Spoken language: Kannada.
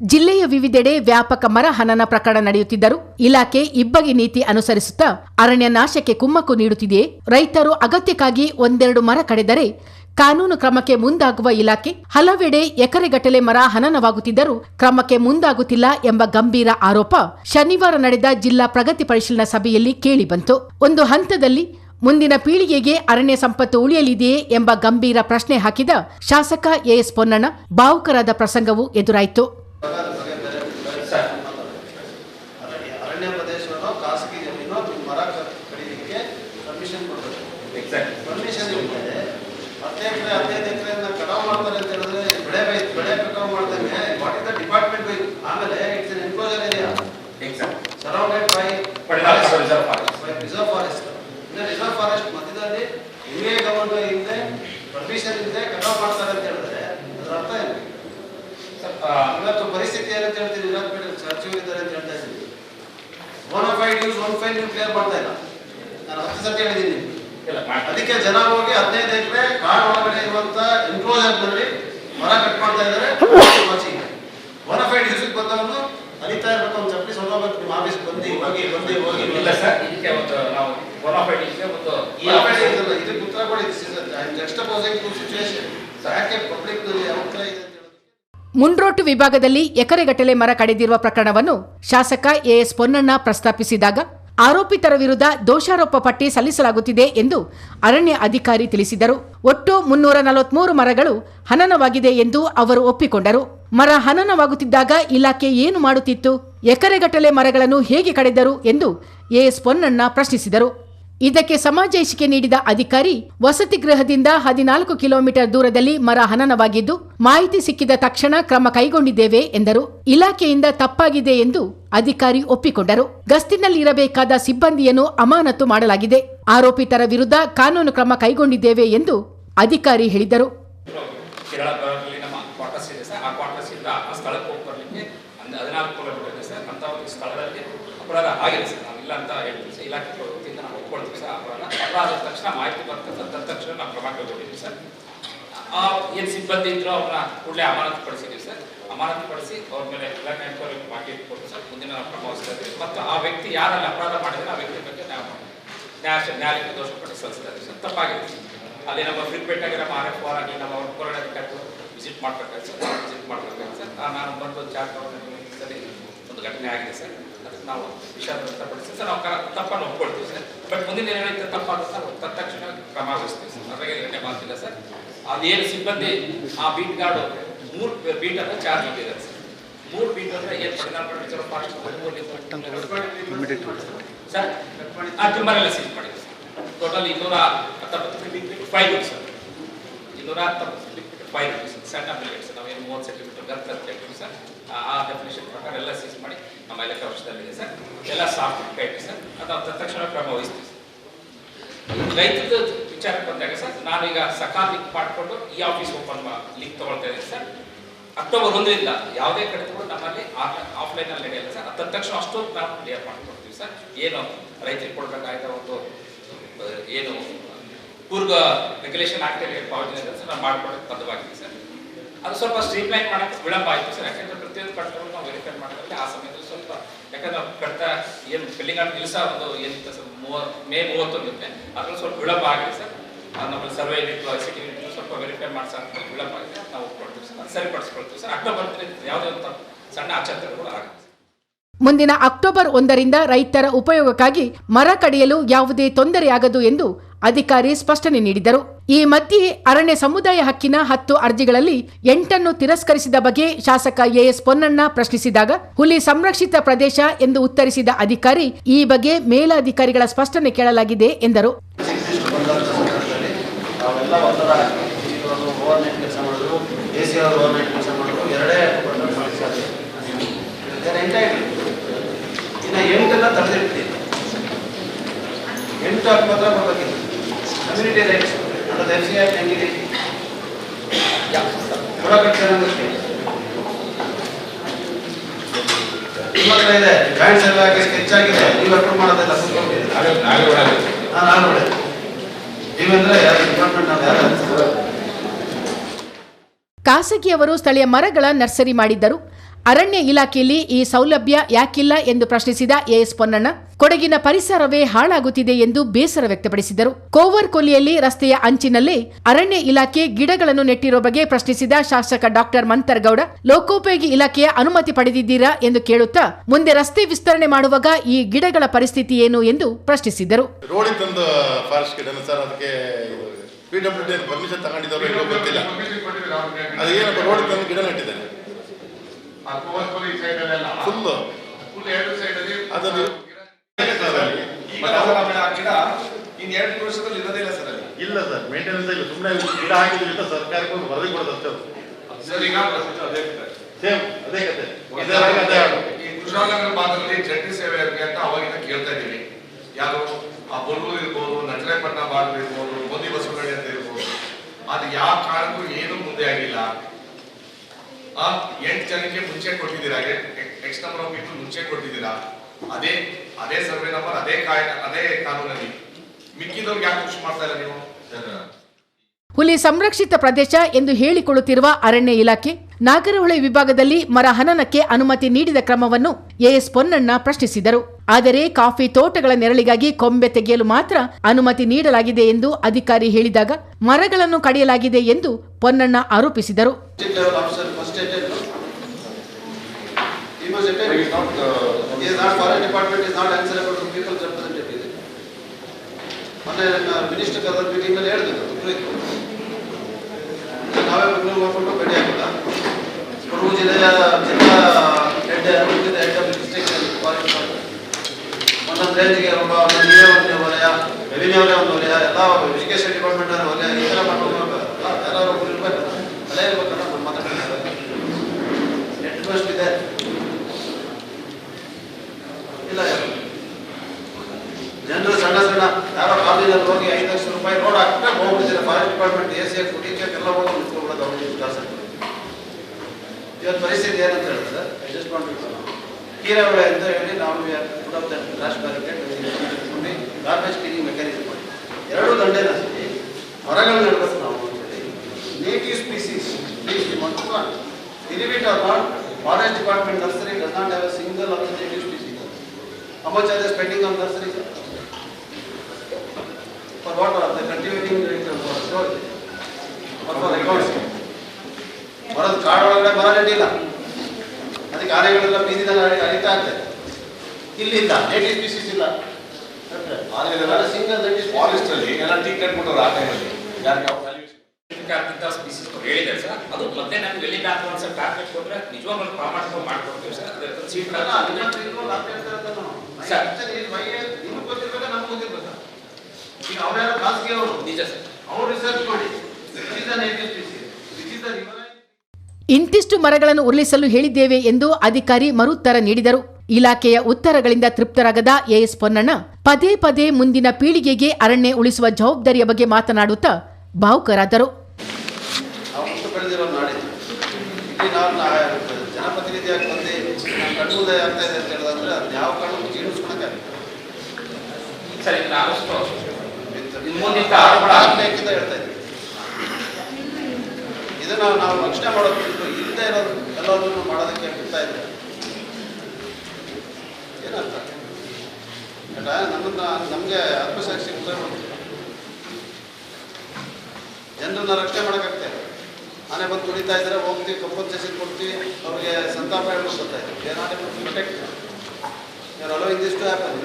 ಜಿಲ್ಲೆಯ ವಿವಿಧೆಡೆ ವ್ಯಾಪಕ ಮರ ಹನನ ಪ್ರಕರಣ ನಡೆಯುತ್ತಿದ್ದರೂ ಇಲಾಖೆ ಇಬ್ಬಗೆ ನೀತಿ ಅನುಸರಿಸುತ್ತಾ ಅರಣ್ಯ ನಾಶಕ್ಕೆ ಕುಮ್ಮಕ್ಕು ನೀಡುತ್ತಿದೆಯೇ? ರೈತರು ಅಗತ್ಯಕ್ಕಾಗಿ ಒಂದೆರಡು ಮರ ಕಡಿದರೆ ಕಾನೂನು ಕ್ರಮಕ್ಕೆ ಮುಂದಾಗುವ ಇಲಾಖೆ ಹಲವೆಡೆ ಎಕರೆಗಟ್ಟಲೆ ಮರ ಹನನವಾಗುತ್ತಿದ್ದರೂ ಕ್ರಮಕ್ಕೆ ಮುಂದಾಗುತ್ತಿಲ್ಲ ಎಂಬ ಗಂಭೀರ ಆರೋಪ ಶನಿವಾರ ನಡೆದ ಜಿಲ್ಲಾ ಪ್ರಗತಿ ಪರಿಶೀಲನಾ ಸಭೆಯಲ್ಲಿ ಕೇಳಿಬಂತು. ಒಂದು ಹಂತದಲ್ಲಿ ಮುಂದಿನ ಪೀಳಿಗೆಗೆ ಅರಣ್ಯ ಸಂಪತ್ತು ಉಳಿಯಲಿದೆಯೇ ಎಂಬ ಗಂಭೀರ ಪ್ರಶ್ನೆ ಹಾಕಿದ ಶಾಸಕ ಎಎಸ್ ಪೊನ್ನಣ್ಣ, ಭಾವುಕರಾದ ಪ್ರಸಂಗವೂ ಎದುರಾಯಿತು. ಅರಣ್ಯ ಪ್ರದೇಶವನ್ನು ಖಾಸಗಿ ಜಮೀನು ನೀವು ಮರ ಕಡಿಲಿಕ್ಕೆ ಪರ್ಮಿಷನ್ ಕೊಡಬೇಕು ಪರ್ಮಿಷನ್ ಇಲ್ಲದೆ ಹತ್ತು ಎಕರೆ ಹದಿನೈದು ಎಕರೆಯನ್ನ ಕಟಾವು ಮಾಡ್ತಾರೆ ಅಂತ ಹೇಳಿದ್ರೆ ಬೆಳೆ ಬೆಳೆ ಕಟಾವು ಮಾಡ್ದಂಗೆ what is the department by ಆಮೇಲೆ it's an enclosure area surrounded by reserve forest ಇನ್ನು ರಿಸರ್ವ್ ಫಾರೆಸ್ಟ್ ಮಧ್ಯದಲ್ಲಿ ಹಿಂಗೆ ಗಮನ ಹಿಂದೆ ಪರ್ಮಿಷನ್ ಇಲ್ಲದೆ ಕಟಾವು ಮಾಡ್ತಾರೆ ಅಂತ ಹೇಳಿದ್ರೆ ಅದರ ಅರ್ಥ ಏನು ಇವತ್ತು ಪರಿಸ್ಥಿತಿ ಏನಂತ ಹೇಳ್ತೀವಿ ವಿರಾಜಪೇಟೆ ಸಚಿವರಿದ್ದಾರೆ ಅಂತ ಹೇಳ್ತಾ ಇದ್ದೀವಿ bona fide use one fine ನೀವು ಕ್ಲಿಯರ್ ಮಾಡ್ತಾ ಇಲ್ಲ. ನಾನು ಹತ್ತು ಸತಿ ಹೇಳಿದ್ದೀನಿ. ಅದಕ್ಕೆ ಜನ ಹೋಗಿ ಹದಿನೈದು ಎಕರೆ ಕಾಡು ಒಳಗಡೆ ಇರುವಂತ ಎನ್ಕ್ಲೋಜರ್ನಲ್ಲಿ ಮರ ಕಟ್ ಮಾಡ್ತಾ ಇದ್ದಾರೆ. ಬೋನಫೈಡ್ ಯೂಸ್ ಬಂದವನು ಅನಿತಾ ಇರ್ಬೇಕು ಒಂದು ಚಪ್ಪಲಿ ಸೊಲ್ಲಬೇಕು ನಿಮ್ಮ ಆಫೀಸ್ ಬಂದು ಹೋಗಿ ಬಂದು ಹೋಗಿ ಇಲ್ಲ ಸರ್ ಇದಕ್ಕೆ ಒಂದು ನಾವು ಬೋನಾಫೈಡ್ ಇದಕ್ಕೆ ಒಂದು ಬೋನಫೈಡ್ ಇದಲ್ಲ ಇದಕ್ಕೆ ಉತ್ತರ ಕೊಡಿ ಎಕ್ಸ್ಟ್ರಾಪೋಸಿಂಗ್ ಟು ಸಿಚುವೇಶನ್ ಯಾಕೆ ಪಬ್ಲಿಕ್ ಯಾವ ಥರ ಇದೆ ಮುಂಡ್ರೋಟು ವಿಭಾಗದಲ್ಲಿ ಎಕರೆಗಟ್ಟಲೆ ಮರ ಕಡಿದಿರುವ ಪ್ರಕರಣವನ್ನು ಶಾಸಕ ಎಎಸ್ ಪೊನ್ನಣ್ಣ ಪ್ರಸ್ತಾಪಿಸಿದಾಗ ಆರೋಪಿತರ ವಿರುದ್ಧ ದೋಷಾರೋಪ ಪಟ್ಟಿ ಸಲ್ಲಿಸಲಾಗುತ್ತಿದೆ ಎಂದು ಅರಣ್ಯ ಅಧಿಕಾರಿ ತಿಳಿಸಿದರು. ಒಟ್ಟು ಮುನ್ನೂರ ನಲವತ್ಮೂರು ಮರಗಳು ಹನನವಾಗಿದೆ ಎಂದು ಅವರು ಒಪ್ಪಿಕೊಂಡರು. ಮರ ಹನನವಾಗುತ್ತಿದ್ದಾಗ ಇಲಾಖೆ ಏನು ಮಾಡುತ್ತಿತ್ತು? ಎಕರೆಗಟ್ಟಲೆ ಮರಗಳನ್ನು ಹೇಗೆ ಕಡಿದರು ಎಂದು ಎಎಸ್ ಪೊನ್ನಣ್ಣ ಪ್ರಶ್ನಿಸಿದರು. ಇದಕ್ಕೆ ಸಮಾಜೇಶಿಕೆ ನೀಡಿದ ಅಧಿಕಾರಿ ವಸತಿ ಗೃಹದಿಂದ ಹದಿನಾಲ್ಕು ಕಿಲೋಮೀಟರ್ ದೂರದಲ್ಲಿ ಮರ ಹನನವಾಗಿದ್ದು ಮಾಹಿತಿ ಸಿಕ್ಕಿದ ತಕ್ಷಣ ಕ್ರಮ ಕೈಗೊಂಡಿದ್ದೇವೆ ಎಂದರು. ಇಲಾಖೆಯಿಂದ ತಪ್ಪಾಗಿದೆ ಎಂದು ಅಧಿಕಾರಿ ಒಪ್ಪಿಕೊಂಡರು. ಗಸ್ತಿನಲ್ಲಿರಬೇಕಾದ ಸಿಬ್ಬಂದಿಯನ್ನು ಅಮಾನತು ಮಾಡಲಾಗಿದೆ. ಆರೋಪಿತರ ವಿರುದ್ಧ ಕಾನೂನು ಕ್ರಮ ಕೈಗೊಂಡಿದ್ದೇವೆ ಎಂದು ಅಧಿಕಾರಿ ಹೇಳಿದರು. ಇಲಾಖೆ ಒಪ್ಕೊಳ್ತೀವಿ ಸರ್ ಅಪರಾಧ. ಅಪರಾಧ ತಕ್ಷಣ ಮಾಹಿತಿ ಬರ್ತದೆ ತಕ್ಷಣ ನಾವು ಕ್ರಮ ಕೈಗೊಂಡಿದ್ದೀವಿ ಸರ್. ಆ, ಏನು ಸಿಬ್ಬಂದಿ ಇದ್ರು ಅವ್ರನ್ನ ಕೂಡಲೇ ಅಮಾನತು ಪಡಿಸಿದ್ದೀವಿ ಸರ್. ಅಮಾನತು ಪಡಿಸಿ ಅವ್ರ ಮೇಲೆ ಎನ್ಕ್ವೈರಿ ಮಾಡಿ ಕೊಟ್ಟು ಸರ್, ಮುಂದಿನ ನಾವು ಕ್ರಮ ವಹಿಸ್ತಾ ಮತ್ತು ಆ ವ್ಯಕ್ತಿ ಯಾರಲ್ಲಿ ಅಪರಾಧ ಮಾಡಿದ್ರೆ ಆ ವ್ಯಕ್ತಿ ಬಗ್ಗೆ ನಾವು ನ್ಯಾಯ ದೋಷ ಪಟ್ಟು ಸಲ್ಲಿಸ್ತಾ ಇದ್ದೀವಿ ಸರ್. ತಪ್ಪಾಗಿತ್ತು ಅಲ್ಲಿ ನಮ್ಮ ಫ್ರೀಕ್ವೆಂಟ್ ಆಗಿರೋ ಆರ್ ಎಫ್ ಆರ್ ಆಗಿ ನಮ್ಮ ಅವ್ರ ಅಧಿಕಾರಿಗಳು ವಿಸಿಟ್ ಮಾಡ್ಬೇಕಾಯ್ತು ಸರ್. ವಿಸಿಟ್ ಮಾಡ್ಬೇಕಾಯ್ತು ಸರ್. ನಾನು ಬಂದು ಚಾಟ್ ಸರಿ ಒಂದು ಘಟನೆ ಆಗಿದೆ ಸರ್. ನಾವು ವಿಷಾದ ವ್ಯಕ್ತಪಡಿಸ್ತೀವಿ ಸರ್ ನಾವು ತಪ್ಪನ್ನು ಒಪ್ಕೊಳ್ತೀವಿ ಸರ್. ಬಟ್ ಮುಂದಿನ ಏನಾಯ್ತು ತಪ್ಪಾದ್ರೆ ಸರ್ ತಕ್ಷಣ ಕ್ರಮ ವಹಿಸ್ತೀವಿ ಸರ್. ಅದ್ರಾಗೆ ಎರಡನೇ ಮಾತಿಲ್ಲ ಸರ್. ಅದೇನು ಸಿಬ್ಬಂದಿ ಆ ಬೀಟ್ ಗಾರ್ಡು ಮೂರು ಬೀಟ್ ಅಂದ್ರೆ ಚಾರ್ಜ್ ಮಾಡಿದ್ದಾರೆ ಸರ್. ಮೂರು ಬೀಟ್ ಅಂದ್ರೆ ಏನು ಪಡಿನಾಲ್ಕು ಫಾಸ್ಟ್ ಸರ್. ಆ ಟಿಂಬರೆಲ್ಲ ಸೀಸ್ ಮಾಡಿದೆ ಸರ್. ಟೋಟಲ್ ಇನ್ನೂರ ಹತ್ತೊಂಬತ್ತು ಫೈವ್ ಸರ್. ಇನ್ನೂರ ಹತ್ತೊಂಬತ್ತು. ಫೈವ್ ಸರ್ ಸಣ್ಣ ಮಿಲಿಟ್ಸ್ ನಾವೇನು ಮೂವತ್ತು ಸೆಂಟಿಮೀಟರ್ ಗರ್ತ್ ಅಂತ ಹೇಳ್ತೀವಿ ಸರ್ ಆ- ಡೆಫಿನೇಷನ್ ಪ್ರಕಾರ ಎಲ್ಲ ಸೀಸ್ ಮಾಡಿ ನಮ್ಮ ಇಲಾಖೆ ಇದೆ ಸರ್ ಎಲ್ಲ ಸಾಫ್ಟ್ ಕೈಟ್ ಸರ್ ಅದು ತಕ್ಷಣ ಕ್ರಮ ವಹಿಸ್ತೀವಿ ಸರ್ ರೈತರದ್ದು ವಿಚಾರಕ್ಕೆ ಬಂದಾಗ ಸರ್ ನಾನೀಗ ಈಗ ಸಕಾಲ್ ಲಿಂಕ್ ಮಾಡಿಕೊಂಡು ಈ ಆಫೀಸ್ ಓಪನ್ ಲಿಂಕ್ ತಗೊಳ್ತಾ ಇದ್ದೀನಿ ಸರ್ ಅಕ್ಟೋಬರ್ ಒಂದರಿಂದ ಯಾವುದೇ ಕಡೆ ಕೂಡ ನಮ್ಮಲ್ಲಿ ಆಫ್ಲೈನ್ ಅಲ್ಲಿ ನಡೆಯಲ್ಲ ಸರ್ ಅದ ತಕ್ಷಣ ಅಷ್ಟೊಂದು ನಾವು ಕ್ಲಿಯರ್ ಮಾಡ್ಕೊಡ್ತೀವಿ ಸರ್ ಏನು ರೈತರಿಗೆ ಕೊಡಬೇಕಾದ ಒಂದು ಏನು ಪೂರ್ವ ರೆಗ್ಯುಲೇಷನ್ ಏನು ಪಾವತಿ ಇದೆ ಸರ್ ನಾವು ಮಾಡ್ಕೊಡೋಕೆ ಬದ್ಧವಾಗಿದೆ ಸರ್. ಅದು ಸ್ವಲ್ಪ ಸ್ಟ್ರೀಮ್ಲೈನ್ ಮಾಡೋಕ್ಕೆ ವಿಳಂಬ ಆಯಿತು ಸರ್, ಯಾಕಂದ್ರೆ ಪ್ರತಿಯೊಂದು ಕಟ್ಟಡಗಳು ನಾವು ವೆರಿಫೈ ಮಾಡಿದ್ರೆ ಆ ಸಮಯದಲ್ಲಿ ಸ್ವಲ್ಪ, ಯಾಕಂದ್ರೆ ಕಟ್ಟ ಏನು ಬಿಲ್ಡಿಂಗ್ ಆಗಿ ನಿಲ್ಲಿಸ ಒಂದು ಏನಿತ್ತು ಸರ್, ಮೂವ, ಮೇ ಮೂವತ್ತೊಂದು ಅದರಲ್ಲಿ ಸ್ವಲ್ಪ ವಿಳಂಬ ಆಗಿದೆ ಸರ್. ಅದು ನಮ್ಮಲ್ಲಿ ಸರ್ವೆ ಯೂನಿಟ್ ಸಿಟಿ ಯೂನಿಟ್ ಸ್ವಲ್ಪ ವೆರಿಫೈ ಮಾಡ್ಸೋ ವಿಳಂಬ ಆಗಿದೆ, ನಾವು ಕೊಡ್ತೀವಿ ಸರ್, ಅದು ಸರಿಪಡಿಸ್ಕೊಳ್ತೀವಿ ಸರ್. ಅಕ್ಟೋಬರ್ ಯಾವುದೇ ಒಂದು ಸಣ್ಣ ಆಚರಣೆಗಳು ಆಗುತ್ತೆ ಮುಂದಿನ ಅಕ್ಟೋಬರ್ ಒಂದರಿಂದ ರೈತರ ಉಪಯೋಗಕ್ಕಾಗಿ ಮರ ಕಡಿಯಲು ಯಾವುದೇ ತೊಂದರೆಯಾಗದು ಎಂದು ಅಧಿಕಾರಿ ಸ್ಪಷ್ಟನೆ ನೀಡಿದರು. ಈ ಮಧ್ಯೆ ಅರಣ್ಯ ಸಮುದಾಯ ಹಕ್ಕಿನ ಹತ್ತು ಅರ್ಜಿಗಳಲ್ಲಿ ಎಂಟನ್ನು ತಿರಸ್ಕರಿಸಿದ ಬಗ್ಗೆ ಶಾಸಕ ಎಎಸ್ ಪೊನ್ನಣ್ಣ ಪ್ರಶ್ನಿಸಿದಾಗ, ಹುಲಿ ಸಂರಕ್ಷಿತ ಪ್ರದೇಶ ಎಂದು ಉತ್ತರಿಸಿದ ಅಧಿಕಾರಿ, ಈ ಬಗ್ಗೆ ಮೇಲಾಧಿಕಾರಿಗಳ ಸ್ಪಷ್ಟನೆ ಕೇಳಲಾಗಿದೆ ಎಂದರು. ಇಷ್ಟು ಎಂಟನ್ನ ತಡೆದಿರ್ತೀವಿ ಎಂಟು ಮಾತ್ರ ಬರ್ಬೇಕಿತ್ತು. ಕಮ್ಯುನಿಟಿ ರೈಟ್ಸ್ ಅಂದ್ರೆ ಎಫ್ ಸಿ ಐ ಹೆಂಗಿದೆ ಕೊಡಬೇಕು ನಿಮ್ಮ ಹತ್ರ ಇದೆ ಜಾಯಿಂಟ್ ಸರ್ವೆ ಆಗಿ ಸ್ಕೆಚ್ ಆಗಿದೆ ನೀವು ಅಪ್ರೂವ್ ಮಾಡೋದಿಲ್ಲ ನಾನು ನೋಡಿ ನೀವಂದ್ರೆ ಯಾರು ಡಿಪಾರ್ಟ್ಮೆಂಟ್ ನಾವು ಯಾರು? ಖಾಸಗಿಯವರು ಸ್ಥಳೀಯ ಮರಗಳ ನರ್ಸರಿ ಮಾಡಿದ್ದರು. ಅರಣ್ಯ ಇಲಾಖೆಯಲ್ಲಿ ಈ ಸೌಲಭ್ಯ ಯಾಕಿಲ್ಲ ಎಂದು ಪ್ರಶ್ನಿಸಿದ ಎಎಸ್ ಪೊನ್ನಣ್ಣ, ಕೊಡಗಿನ ಪರಿಸರವೇ ಹಾಳಾಗುತ್ತಿದೆ ಎಂದು ಬೇಸರ ವ್ಯಕ್ತಪಡಿಸಿದರು. ಕೋವರ್ ಕೊಲ್ಲಿಯಲ್ಲಿ ರಸ್ತೆಯ ಅಂಚಿನಲ್ಲಿ ಅರಣ್ಯ ಇಲಾಖೆ ಗಿಡಗಳನ್ನು ನೆಟ್ಟಿರುವ ಬಗ್ಗೆ ಪ್ರಶ್ನಿಸಿದ ಶಾಸಕ ಡಾಕ್ಟರ್ ಮಂತರ್ಗೌಡ, ಲೋಕೋಪಯೋಗಿ ಇಲಾಖೆಯ ಅನುಮತಿ ಪಡೆದಿದ್ದೀರಾ ಎಂದು ಕೇಳುತ್ತಾ ಮುಂದೆ ರಸ್ತೆ ವಿಸ್ತರಣೆ ಮಾಡುವಾಗ ಈ ಗಿಡಗಳ ಪರಿಸ್ಥಿತಿ ಏನು ಎಂದು ಪ್ರಶ್ನಿಸಿದರು. ಪರ್ಮಿಷನ್ ತಗೊಂಡಿದ್ದವರು ಏನೋ ಗೊತ್ತಿಲ್ಲ ಅದು ಏನಪ್ಪ ರೋಡಿಗೆ ತಂದು ಗಿಡ ನೆಟ್ಟಿದ್ದಾರೆ ಫುಲ್ಲು ಅದನ್ನು ಇನ್ ಎರಡು ವರ್ಷದಲ್ಲಿ ಇರೋದೇ ಇಲ್ಲ ಸರ್ ಅಲ್ಲಿ. ಇಲ್ಲ ಸರ್ ಮೇಂಟೆನೆನ್ಸ್ ಇಲ್ಲ ಸುಮ್ಮನೆ ಗಿಡ ಹಾಕಿದ್ರಿಂದ ಸರ್ಕಾರಕ್ಕೆ ಒಂದು ವರದಿ ಕೊಡೋದು ಸರ್ ಈಗ ಅದೇ ಸೇಮ್ ಅದೇ ಕತೆ. ಅದೇ ಹಾಡು ಈ ಕುಶಾಲನಗರ ಭಾಗದಲ್ಲಿ ಜಂಟಿ ಸೇವೆ ಇರಲಿ ಅಂತ ಅವಾಗಿಂದ ಕೇಳ್ತಾ ಇದ್ದೀವಿ ಯಾರು ಆ ಬೊಲ್ಗೂರು ಇರ್ಬೋದು ನಚರೇಪಟ್ಟಣ ಭಾಗ ಇರ್ಬೋದು ಮೋದಿ ಬಸವಗಡಿ ಅಂತ ಇರ್ಬೋದು. ಅದು ಯಾವ ಕಾರಣಕ್ಕೂ ಏನು ಮುಂದೆ ಆಗಿಲ್ಲ. ಆ ಎಂಟು ಜನಕ್ಕೆ ಮುಂಚೆ ಕೊಟ್ಟಿದ್ದೀರಾ? ಎಕ್ಸ್ ನಂಬರ್ ಆಫ್ ಪೀಪಲ್ ಮುಂಚೆ ಕೊಟ್ಟಿದ್ದೀರಾ? ಅದೇ ಅದೇ ಸರ್ವೆ ನಂಬರ್ ಅದೇ ಕಾಯ ಅದೇ ಕಾನೂನಲ್ಲಿ. ಮಿಕ್ಕಿದವ್ರಿಗೆ ಯಾಕೆ ಖುಷಿ ಮಾಡ್ತಾ ಇಲ್ಲ ನೀವು? ಹುಲಿ ಸಂರಕ್ಷಿತ ಪ್ರದೇಶ ಎಂದು ಹೇಳಿಕೊಳ್ಳುತ್ತಿರುವ ಅರಣ್ಯ ಇಲಾಖೆ ನಾಗರಹೊಳೆ ವಿಭಾಗದಲ್ಲಿ ಮರ ಹನನಕ್ಕೆ ಅನುಮತಿ ನೀಡಿದ ಕ್ರಮವನ್ನು ಎಎಸ್ ಪೊನ್ನಣ್ಣ ಪ್ರಶ್ನಿಸಿದರು ಆದರೆ ಕಾಫಿ ತೋಟಗಳ ನೆರಳಿಗಾಗಿ ಕೊಂಬೆ ತೆಗೆಯಲು ಮಾತ್ರ ಅನುಮತಿ ನೀಡಲಾಗಿದೆ ಎಂದು ಅಧಿಕಾರಿ ಹೇಳಿದಾಗ ಮರಗಳನ್ನು ಕಡಿಯಲಾಗಿದೆ ಎಂದು ಪೊನ್ನಣ್ಣ ಆರೋಪಿಸಿದರು ನಾವೇ ಬೆಂಗಳೂರು ಹೋಗ್ಕೊಂಡು ಭೇಟಿ ಆಗಿಲ್ಲ ಕೊಡಗು ಜಿಲ್ಲೆಯ ಜಿಲ್ಲಾ ಹೆಡ್ ಡಿಸ್ಟ್ರಿಕ್ಟ್ ಒಂದೊಂದು ರೇಂಜ್ಗೆ ಒಂದು ವಲಯ ರೆವಿನ್ಯೂ ಅವರೇ, ಒಂದು ವಲಯ ಎಲ್ಲ ಎಜುಕೇಶನ್ ಡಿಪಾರ್ಟ್ಮೆಂಟ್ ಅವರ ವಲಯ ಈ ಥರ ಮಾಡ್ಕೊಂಡು ಯಾರು ಇರ್ಬೇಕು. ಅಲ್ಲೇ ಇರ್ಬೇಕಲ್ಲ ನಮ್ಮ ಮಾತಾಡ್ತಾರೆ. ಇದೆ. ಜನರು ಸಣ್ಣ ಸಣ್ಣ ಯಾರೋ ಕಾಲೇಜಲ್ಲಿ ಹೋಗಿ ಐದು ಲಕ್ಷ ರೂಪಾಯಿ ನೋಡಿ ಹಾಕ್ಬಿಟ್ರೆ ಹೋಗ್ಬಿಡ್ತಾರೆ forest department A C F ಎಲ್ಲ ಹೋಗಿ ನಿಂತ್ಕೊಬಿಡೋದು ಅವ್ರಿಗೆ ಇವತ್ತು ಪರಿಸ್ಥಿತಿ ಏನಂತ ಹೇಳಿದ್ರೆ ಅಡ್ಜಸ್ಟ್ ಮಾಡ್ಬೇಕು ಕೀರಾವಳಿ ಅಂತ ಹೇಳಿ ನಾವು put off the rash barricade garbage cleaning mechanism ಮಾಡಿ ಎರಡು ದಂಡೆನ ಸರಿ ಮರಗಳು ನೆಡಬೇಕು ನಾವು ಅಂತೇಳಿ native species please ಇರಿವಿಟ್ are not forest department nursery does not have a single of the native species are they spending on nursery, sir? For what are they cultivating it for ಮರದ ಕಾಡೊಳಗಡೆ ಮರ ನೆಟ್ಟಿಲ್ಲ ಅದಕ್ಕೆ ಆನೆಗಳೆಲ್ಲ ಬೀದಿದಲ್ಲಿ ಅರಿತಾ ಇರ್ತದೆ. ಇಲ್ಲಿಂದ ನೇಟಿವ್ ಸ್ಪೀಸೀಸ್ ಇಲ್ಲ. ಸಿಂಗಲ್ ಫಾರೆಸ್ಟ್ ಅಲ್ಲಿ ಎಲ್ಲ ಟೀ ಕಟ್ಬಿಟ್ಟವ್ರು ಆ ಟೈಮಲ್ಲಿ ಯಾರಿಗೆ ಸ್ಪೀಸೀಸ್ ಹೇಳಿದ್ದಾರೆ ಸರ್. ಅದು ಮತ್ತೆ ನಮ್ಗೆ ಸರ್ ಕೊಟ್ಟರೆ ನಿಜವಾಗ್ಲೂ ಪ್ರಾಮಾಣಿಕ ಮಾಡ್ಕೊಡ್ತೀವಿ ಸರ್. ಅದ್ರ ಸೀಟ್ ಸರ್. ನಿಮ್ಗೆ ಗೊತ್ತಿರ್ಬೇಕಾ ನಮ್ಗೆ ಗೊತ್ತಿರ್ಬೇಕಾ? ಈಗ ಅವ್ರ್ಯಾರು ಖಾಸಗಿ ಅವರು ನಿಜ ಸರ್. ಅವ್ರು ರಿಸರ್ಚ್ ಮಾಡಿ. Which is the native species which is the river ಇಂತಿಷ್ಟು ಮರಗಳನ್ನು ಉರುಳಿಸಲು ಹೇಳಿದ್ದೇವೆ ಎಂದು ಅಧಿಕಾರಿ ಮರುತ್ತರ ನೀಡಿದರು. ಇಲಾಖೆಯ ಉತ್ತರಗಳಿಂದ ತೃಪ್ತರಾಗದ ಎಎಸ್ ಪೊನ್ನಣ್ಣ ಪದೇ ಪದೇ ಮುಂದಿನ ಪೀಳಿಗೆಗೆ ಅರಣ್ಯ ಉಳಿಸುವ ಜವಾಬ್ದಾರಿಯ ಬಗ್ಗೆ ಮಾತನಾಡುತ್ತಾ ಭಾವುಕರಾದರು. ಹೇಳ್ತಾ ಇದನ್ನ ನಾವು ರಕ್ಷಣೆ ಮಾಡೋದು ಬಿಟ್ಟು ಇಲ್ಲದೆ ಇರೋದು ಎಲ್ಲದನ್ನು ಮಾಡೋದಕ್ಕೆ ಬಿಡ್ತಾ ಇದ್ದಾರೆ ಏನರ್ಥ? ಯಾಕಂದ್ರೆ ನಮ್ಮನ್ನ, ನಮಗೆ ಆತ್ಮಸಾಕ್ಷಿ ಮುದ್ರೆ ಜನರನ್ನ ರಕ್ಷಣೆ ಮಾಡೋಕ್ಕಾಗ್ತಾ ಇಲ್ಲ ಆನೆ ಬಂದು ತುಳಿತಾ ಇದ್ರೆ ಹೋಗ್ತೀವಿ ಕಂಪನ್ಸೇಷನ್ ಕೊಡ್ತೀವಿ, ಅವ್ರಿಗೆ ಸಂತಾಪ ಹೇಳ್ಬಿಟ್ಟು ಇದ್ದೀವಿ. ಏನಾದ್ರೆ ಪ್ರೊಟೆಕ್ಟ್ ಯಾರು ದಿಸ್ ಇಂದಿಷ್ಟು ಹ್ಯಾಪನ್